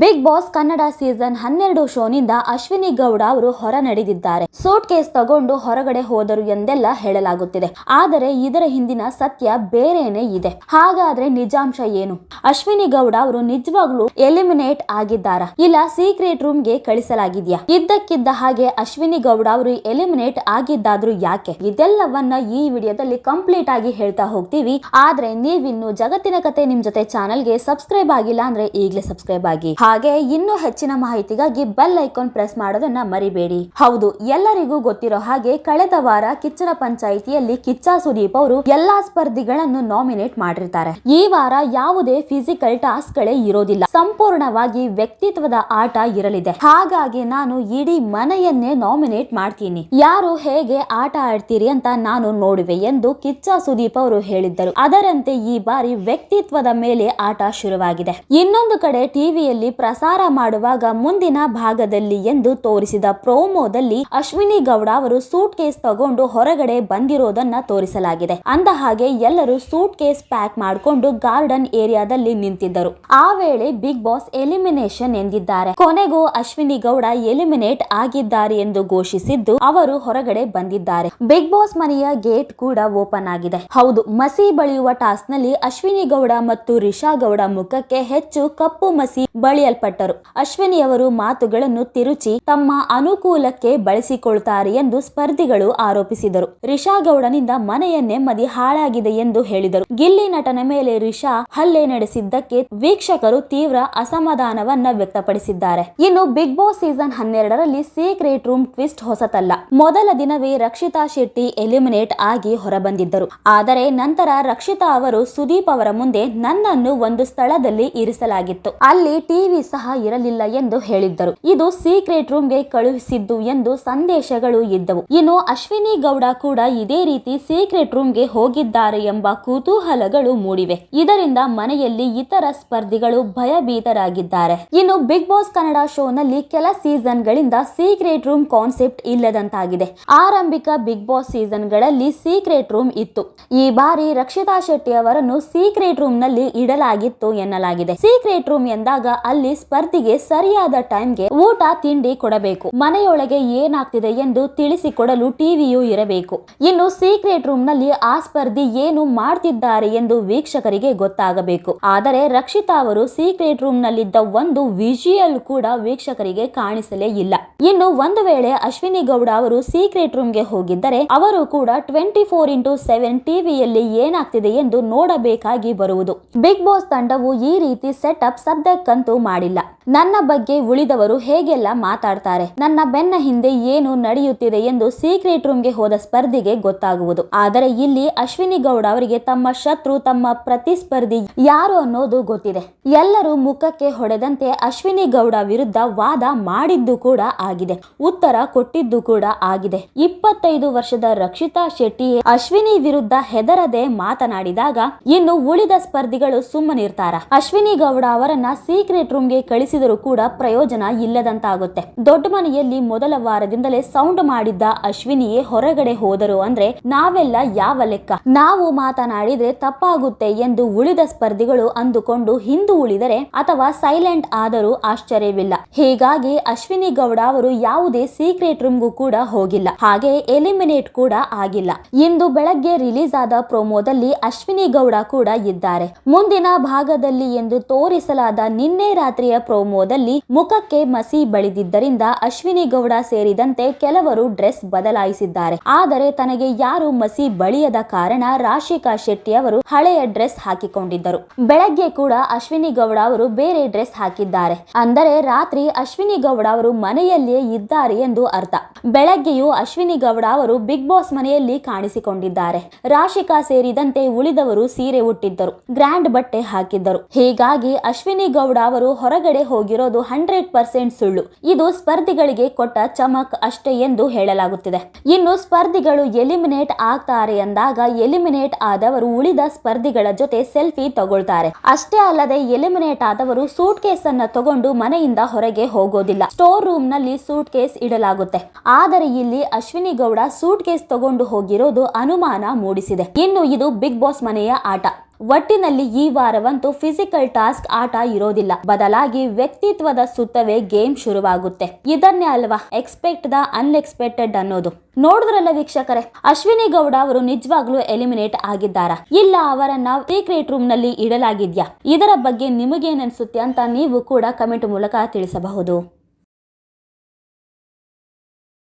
Big boss Kannada season ಹನ್ನೆರಡು ಶೋನಿಂದ ಅಶ್ವಿನಿ ಗೌಡ ಅವರು ಹೊರ ನಡೆದಿದ್ದಾರೆ. ಸೂಟ್ ಕೇಸ್ ತಗೊಂಡು ಹೊರಗಡೆ ಹೋದರು ಎಂದೆಲ್ಲ ಹೇಳಲಾಗುತ್ತಿದೆ. ಆದರೆ ಇದರ ಹಿಂದಿನ ಸತ್ಯ ಬೇರೆನೇ ಇದೆ. ಹಾಗಾದ್ರೆ ನಿಜಾಂಶ ಏನು? ಅಶ್ವಿನಿ ಗೌಡ ಅವರು ನಿಜವಾಗ್ಲೂ ಎಲಿಮಿನೇಟ್ ಆಗಿದ್ದಾರಾ? ಇಲ್ಲ ಸೀಕ್ರೆಟ್ ರೂಮ್ಗೆ ಕಳಿಸಲಾಗಿದೆಯಾ? ಇದ್ದಕ್ಕಿದ್ದ ಹಾಗೆ ಅಶ್ವಿನಿ ಗೌಡ ಅವರು ಎಲಿಮಿನೇಟ್ ಆಗಿದ್ದಾದ್ರೂ ಯಾಕೆ? ಇದೆಲ್ಲವನ್ನ ಈ ವಿಡಿಯೋದಲ್ಲಿ ಕಂಪ್ಲೀಟ್ ಆಗಿ ಹೇಳ್ತಾ ಹೋಗ್ತೀವಿ. ಆದ್ರೆ ನೀವಿನ್ನು ಜಗತ್ತಿನ ಕತೆ ನಿಮ್ ಜೊತೆ ಚಾನಲ್ಗೆ ಸಬ್ಸ್ಕ್ರೈಬ್ ಆಗಿಲ್ಲ ಅಂದ್ರೆ ಈಗಲೇ ಸಬ್ಸ್ಕ್ರೈಬ್ ಆಗಿ. ಹಾಗೆ ಇನ್ನೂ ಹೆಚ್ಚಿನ ಮಾಹಿತಿಗಾಗಿ ಬೆಲ್ ಐಕಾನ್ ಪ್ರೆಸ್ ಮಾಡೋದನ್ನ ಮರಿಬೇಡಿ. ಹೌದು, ಎಲ್ಲರಿಗೂ ಗೊತ್ತಿರೋ ಹಾಗೆ ಕಳೆದ ವಾರ ಕಿಚ್ಚನ ಪಂಚಾಯಿತಿಯಲ್ಲಿ ಕಿಚ್ಚ ಸುದೀಪ್ ಅವರು ಎಲ್ಲಾ ಸ್ಪರ್ಧಿಗಳನ್ನು ನಾಮಿನೇಟ್ ಮಾಡಿರ್ತಾರೆ. ಈ ವಾರ ಯಾವುದೇ ಫಿಸಿಕಲ್ ಟಾಸ್ಕ್ ಗಳೇ ಇರೋದಿಲ್ಲ. ಸಂಪೂರ್ಣವಾಗಿ ವ್ಯಕ್ತಿತ್ವದ ಆಟ ಇರಲಿದೆ. ಹಾಗಾಗಿ ನಾನು ಇಡೀ ಮನೆಯನ್ನೇ ನಾಮಿನೇಟ್ ಮಾಡ್ತೀನಿ. ಯಾರು ಹೇಗೆ ಆಟ ಆಡ್ತೀರಿ ಅಂತ ನಾನು ನೋಡುವೆ ಎಂದು ಕಿಚ್ಚ ಸುದೀಪ್ ಅವರು ಹೇಳಿದ್ದರು. ಅದರಂತೆ ಈ ಬಾರಿ ವ್ಯಕ್ತಿತ್ವದ ಮೇಲೆ ಆಟ ಶುರುವಾಗಿದೆ. ಇನ್ನೊಂದು ಕಡೆ ಟಿವಿಯಲ್ಲಿ ಪ್ರಸಾರ ಮಾಡುವಾಗ ಮುಂದಿನ ಭಾಗದಲ್ಲಿ ಎಂದು ತೋರಿಸಿದ ಪ್ರೋಮೋದಲ್ಲಿ ಅಶ್ವಿನಿ ಗೌಡ ಅವರು ಸೂಟ್ ಕೇಸ್ ತಗೊಂಡು ಹೊರಗಡೆ ಬಂದಿರೋದನ್ನ ತೋರಿಸಲಾಗಿದೆ. ಅಂದ ಹಾಗೆ ಎಲ್ಲರೂ ಸೂಟ್ ಕೇಸ್ ಪ್ಯಾಕ್ ಮಾಡಿಕೊಂಡು ಗಾರ್ಡನ್ ಏರಿಯಾದಲ್ಲಿ ನಿಂತಿದ್ದರು. ಆ ವೇಳೆ ಬಿಗ್ ಬಾಸ್ ಎಲಿಮಿನೇಷನ್ ಎಂದಿದ್ದಾರೆ. ಕೊನೆಗೂ ಅಶ್ವಿನಿ ಗೌಡ ಎಲಿಮಿನೇಟ್ ಆಗಿದ್ದಾರೆ ಎಂದು ಘೋಷಿಸಿದ್ದು ಅವರು ಹೊರಗಡೆ ಬಂದಿದ್ದಾರೆ. ಬಿಗ್ ಬಾಸ್ ಮನೆಯ ಗೇಟ್ ಕೂಡ ಓಪನ್ ಆಗಿದೆ. ಹೌದು, ಮಸಿ ಬಳಿಯುವ ಟಾಸ್ಕ್ನಲ್ಲಿ ಅಶ್ವಿನಿ ಗೌಡ ಮತ್ತು ರಿಷಾ ಗೌಡ ಮುಖಕ್ಕೆ ಹೆಚ್ಚು ಕಪ್ಪು ಮಸಿ ಬಳಿಯಲ್ಪಟ್ಟರು ಅಶ್ವಿನಿ ಅವರು ಮಾತುಗಳನ್ನು ತಿರುಚಿ ತಮ್ಮ ಅನುಕೂಲಕ್ಕೆ ಬಳಸಿಕೊಳ್ತಾರೆ ಎಂದು ಸ್ಪರ್ಧಿಗಳು ಆರೋಪಿಸಿದರು. ರಿಷಾ ಗೌಡನಿಂದ ಮನೆಯ ನೆಮ್ಮದಿ ಹಾಳಾಗಿದೆ ಎಂದು ಹೇಳಿದರು. ಗಿಲ್ಲಿ ನಟನ ಮೇಲೆ ರಿಷಾ ಹಲ್ಲೆ ನಡೆಸಿದ್ದಕ್ಕೆ ವೀಕ್ಷಕರು ತೀವ್ರ ಅಸಮಾಧಾನವನ್ನ ವ್ಯಕ್ತಪಡಿಸಿದ್ದಾರೆ. ಇನ್ನು ಬಿಗ್ ಬಾಸ್ ಸೀಸನ್ ಹನ್ನೆರಡರಲ್ಲಿ ಸೀಕ್ರೆಟ್ ರೂಮ್ ಟ್ವಿಸ್ಟ್ ಹೊಸತಲ್ಲ. ಮೊದಲ ದಿನವೇ ರಕ್ಷಿತಾ ಶೆಟ್ಟಿ ಎಲಿಮಿನೇಟ್ ಆಗಿ ಹೊರಬಂದಿದ್ದರು. ಆದರೆ ನಂತರ ರಕ್ಷಿತಾ ಅವರು ಸುದೀಪ್ ಅವರ ಮುಂದೆ ನನ್ನನ್ನು ಒಂದು ಸ್ಥಳದಲ್ಲಿ ಇರಿಸಲಾಗಿತ್ತು. ಅಲ್ಲಿ ಟಿವಿ ಸಹ ಇರಲಿಲ್ಲ ಎಂದು ಹೇಳಿದ್ದರು. ಇದು ಸೀಕ್ರೆಟ್ ರೂಮ್ಗೆ ಕಳುಹಿಸಿದ್ದು ಎಂದು ಸಂದೇಶಗಳು ಇದ್ದವು. ಇನ್ನು ಅಶ್ವಿನಿ ಗೌಡ ಕೂಡ ಇದೇ ರೀತಿ ಸೀಕ್ರೆಟ್ ರೂಮ್ಗೆ ಹೋಗಿದ್ದಾರೆ ಎಂಬ ಕುತೂಹಲಗಳು ಮೂಡಿವೆ. ಇದರಿಂದ ಮನೆಯಲ್ಲಿ ಇತರ ಸ್ಪರ್ಧಿಗಳು ಭಯಭೀತರಾಗಿದ್ದಾರೆ. ಇನ್ನು ಬಿಗ್ ಬಾಸ್ ಕನ್ನಡ ಶೋನಲ್ಲಿ ಕೆಲ ಸೀಸನ್ ಗಳಿಂದ ಸೀಕ್ರೆಟ್ ರೂಮ್ ಕಾನ್ಸೆಪ್ಟ್ ಇಲ್ಲದಂತಾಗಿದೆ. ಆರಂಭಿಕ ಬಿಗ್ ಬಾಸ್ ಸೀಸನ್ಗಳಲ್ಲಿ ಸೀಕ್ರೆಟ್ ರೂಮ್ ಇತ್ತು. ಈ ಬಾರಿ ರಕ್ಷಿತಾ ಶೆಟ್ಟಿ ಅವರನ್ನು ಸೀಕ್ರೆಟ್ ರೂಮ್ನಲ್ಲಿ ಇಡಲಾಗಿತ್ತು ಎನ್ನಲಾಗಿದೆ. ಸೀಕ್ರೆಟ್ ರೂಮ್ ಎಂದಾಗ ಅಲ್ಲಿ ಸ್ಪರ್ಧಿಗೆ ಸರಿಯಾದ ಟೈಮ್ಗೆ ಊಟ, ತಿಂಡಿ ಕೊಡಬೇಕು. ಮನೆಯೊಳಗೆ ಏನಾಗ್ತಿದೆ ಎಂದು ತಿಳಿಸಿಕೊಡಲು ಟಿವಿಯು ಇರಬೇಕು. ಇನ್ನು ಸೀಕ್ರೆಟ್ ರೂಮ್ನಲ್ಲಿ ಆ ಸ್ಪರ್ಧಿ ಏನು ಮಾಡ್ತಿದ್ದಾರೆ ಎಂದು ವೀಕ್ಷಕರಿಗೆ ಗೊತ್ತಾಗಬೇಕು. ಆದರೆ ರಕ್ಷಿತಾ ಅವರು ಸೀಕ್ರೆಟ್ ರೂಮ್ ನಲ್ಲಿದ್ದ ಒಂದು ವಿಜುಯಲ್ ಕೂಡ ವೀಕ್ಷಕರಿಗೆ ಕಾಣಿಸಲೇ ಇಲ್ಲ. ಇನ್ನು ಒಂದು ವೇಳೆ ಅಶ್ವಿನಿ ಗೌಡ ಅವರು ಸೀಕ್ರೆಟ್ ರೂಮ್ಗೆ ಹೋಗಿದ್ದರೆ ಅವರು ಕೂಡ ಟ್ವೆಂಟಿ ಫೋರ್ ಇಂಟು ಸೆವೆನ್ ಟಿವಿಯಲ್ಲಿ ಏನಾಗ್ತಿದೆ ಎಂದು ನೋಡಬೇಕಾಗಿ ಬರುವುದು. ಬಿಗ್ ಬಾಸ್ ತಂಡವು ಈ ರೀತಿ ಸೆಟಪ್ ಸದ್ಯಕ್ಕಂತೂ ಮಾಡಿಲ್ಲ. ನನ್ನ ಬಗ್ಗೆ ಉಳಿದವರು ಹೇಗೆಲ್ಲ ಮಾತಾಡ್ತಾರೆ? ನನ್ನ ಬೆನ್ನ ಹಿಂದೆ ಏನು ನಡೆಯುತ್ತಿದೆ ಎಂದು ಸೀಕ್ರೆಟ್ ರೂಮ್ಗೆ ಹೋದ ಸ್ಪರ್ಧಿಗೆ ಗೊತ್ತಾಗುವುದು. ಆದರೆ ಇಲ್ಲಿ ಅಶ್ವಿನಿ ಗೌಡ ಅವರಿಗೆ ತಮ್ಮ ಶತ್ರು, ತಮ್ಮ ಪ್ರತಿಸ್ಪರ್ಧಿ ಯಾರು ಅನ್ನೋದು ಗೊತ್ತಿದೆ. ಎಲ್ಲರೂ ಮುಖಕ್ಕೆ ಹೊಡೆದಂತೆ ಅಶ್ವಿನಿ ಗೌಡ ವಿರುದ್ಧ ವಾದ ಮಾಡಿದ್ದು ಕೂಡ ಆಗಿದೆ. ಉತ್ತರ ಕೊಟ್ಟಿದ್ದು ಕೂಡ ಆಗಿದೆ. ಇಪ್ಪತ್ತೈದು ವರ್ಷದ ರಕ್ಷಿತಾ ಶೆಟ್ಟಿ ಅಶ್ವಿನಿ ವಿರುದ್ಧ ಹೆದರದೆ ಮಾತನಾಡಿದಾಗ ಇನ್ನು ಉಳಿದ ಸ್ಪರ್ಧಿಗಳು ಸುಮ್ಮನಿರ್ತಾರ. ಅಶ್ವಿನಿ ಗೌಡ ಅವರನ್ನ ಸೀಕ್ರೆಟ್ ರೂಮ್ಗೆ ಕಳಿಸಿದರೂ ಕೂಡ ಪ್ರಯೋಜನ ಇಲ್ಲದಂತಾಗುತ್ತೆ. ದೊಡ್ಡ ಮನೆಯಲ್ಲಿ ಮೊದಲ ವಾರದಿಂದಲೇ ಸೌಂಡ್ ಮಾಡಿದ್ದ ಅಶ್ವಿನಿಯೇ ಹೊರಗಡೆ ಹೋದರು ಅಂದ್ರೆ ನಾವೆಲ್ಲ ಯಾವ ಲೆಕ್ಕ? ನಾವು ಮಾತನಾಡಿದ್ರೆ ತಪ್ಪಾಗುತ್ತೆ ಎಂದು ಉಳಿದ ಸ್ಪರ್ಧಿಗಳು ಅಂದುಕೊಂಡು ಹಿಂದು ಉಳಿದರೆ ಅಥವಾ ಸೈಲೆಂಟ್ ಆದರೂ ಆಶ್ಚರ್ಯವಿಲ್ಲ. ಹೀಗಾಗಿ ಅಶ್ವಿನಿ ಗೌಡ ಅವರು ಯಾವುದೇ ಸೀಕ್ರೆಟ್ ರೂಮ್ಗೂ ಕೂಡ ಹೋಗಿಲ್ಲ. ಹಾಗೆ ಎಲಿಮಿನೇಟ್ ಕೂಡ ಆಗಿಲ್ಲ. ಇಂದು ಬೆಳಗ್ಗೆ ರಿಲೀಸ್ ಆದ ಪ್ರೋಮೋದಲ್ಲಿ ಅಶ್ವಿನಿ ಗೌಡ ಕೂಡ ಇದ್ದಾರೆ. ಮುಂದಿನ ಭಾಗದಲ್ಲಿ ಎಂದು ತೋರಿಸಲಾದ ನಿನ್ನೆ ರಾತ್ರಿಯ ಪ್ರೋಮೋದಲ್ಲಿ ಮುಖಕ್ಕೆ ಮಸಿ ಬಳಿದಿದ್ದರಿಂದ ಅಶ್ವಿನಿ ಗೌಡ ಸೇರಿದಂತೆ ಕೆಲವರು ಡ್ರೆಸ್ ಬದಲಾಯಿಸಿದ್ದಾರೆ. ಆದರೆ ತನಗೆ ಯಾರು ಮಸಿ ಬಳಿಯದ ಕಾರಣ ರಾಶಿಕಾ ಶೆಟ್ಟಿ ಅವರು ಹಳೆಯ ಡ್ರೆಸ್ ಹಾಕಿಕೊಂಡಿದ್ದರು. ಬೆಳಗ್ಗೆ ಕೂಡ ಅಶ್ವಿನಿ ಗೌಡ ಅವರು ಬೇರೆ ಡ್ರೆಸ್ ಹಾಕಿದ್ದಾರೆ. ಅಂದರೆ ರಾತ್ರಿ ಅಶ್ವಿನಿ ಗೌಡ ಅವರು ಮನೆಯಲ್ಲಿಯೇ ಇದ್ದಾರೆ ಎಂದು ಅರ್ಥ. ಬೆಳಗ್ಗೆಯೂ ಅಶ್ವಿನಿ ಗೌಡ ಅವರು ಬಿಗ್ ಬಾಸ್ ಮನೆಯಲ್ಲಿ ಕಾಣಿಸಿಕೊಂಡಿದ್ದಾರೆ. ರಾಶಿಕಾ ಸೇರಿದಂತೆ ಉಳಿದವರು ಸೀರೆ ಉಟ್ಟಿದ್ದರು. ಗ್ರ್ಯಾಂಡ್ ಬಟ್ಟೆ ಹಾಕಿದ್ದರು. ಹೀಗಾಗಿ ಅಶ್ವಿನಿ ಗೌಡ ಅವರು ಹೊರಗಡೆ ಹೋಗಿರೋದು ಹಂಡ್ರೆಡ್ ಪರ್ಸೆಂಟ್ ಸುಳ್ಳು. ಇದು ಸ್ಪರ್ಧಿಗಳಿಗೆ ಕೊಟ್ಟ ಚಮಕ್ ಅಷ್ಟೇ ಎಂದು ಹೇಳಲಾಗುತ್ತಿದೆ. ಇನ್ನು ಸ್ಪರ್ಧಿಗಳು ಎಲಿಮಿನೇಟ್ ಆಗ್ತಾರೆ ಎಂದಾಗ ಎಲಿಮಿನೇಟ್ ಆದವರು ಉಳಿದ ಸ್ಪರ್ಧಿಗಳ ಜೊತೆ ಸೆಲ್ಫಿ ತಗೊಳ್ತಾರೆ. ಅಷ್ಟೇ ಅಲ್ಲದೆ ಎಲಿಮಿನೇಟ್ ಆದವರು ಸೂಟ್ ಕೇಸ್ ಅನ್ನ ತಗೊಂಡು ಮನೆಯಿಂದ ಹೊರಗೆ ಹೋಗೋದಿಲ್ಲ. ಸ್ಟೋರ್ ರೂಮ್ನಲ್ಲಿ ಸೂಟ್ ಕೇಸ್ ಇಡಲಾಗುತ್ತೆ. ಆದರೆ ಇಲ್ಲಿ ಅಶ್ವಿನಿ ಗೌಡ ಸೂಟ್ ಕೇಸ್ ತಗೊಂಡು ಹೋಗಿರೋದು ಅನುಮಾನ ಮೂಡಿಸಿದೆ. ಇನ್ನು ಇದು ಬಿಗ್ ಬಾಸ್ ಮನೆಯ ಆಟ. ಒಟ್ಟಿನಲ್ಲಿ ಈ ವಾರವಂತೂ ಫಿಸಿಕಲ್ ಟಾಸ್ಕ್ ಆಟ ಇರೋದಿಲ್ಲ. ಬದಲಾಗಿ ವ್ಯಕ್ತಿತ್ವದ ಸುತ್ತವೇ ಗೇಮ್ ಶುರುವಾಗುತ್ತೆ. ಇದನ್ನೇ ಅಲ್ವಾ? ಎಕ್ಸ್ಪೆಕ್ಟ್ ದ ಅನ್ಎಕ್ಸ್ಪೆಕ್ಟೆಡ್ ಅನ್ನೋದು. ನೋಡಿದ್ರಲ್ಲ ವೀಕ್ಷಕರೇ, ಅಶ್ವಿನಿ ಗೌಡ ಅವರು ನಿಜವಾಗ್ಲೂ ಎಲಿಮಿನೇಟ್ ಆಗಿದ್ದಾರಾ? ಇಲ್ಲ, ಅವರನ್ನ ಸೀಕ್ರೆಟ್ ರೂಮ್ನಲ್ಲಿ ಇಡಲಾಗಿದ್ಯಾ? ಇದರ ಬಗ್ಗೆ ನಿಮಗೇನನ್ಸುತ್ತೆ ಅಂತ ನೀವು ಕೂಡ ಕಮೆಂಟ್ ಮೂಲಕ ತಿಳಿಸಬಹುದು.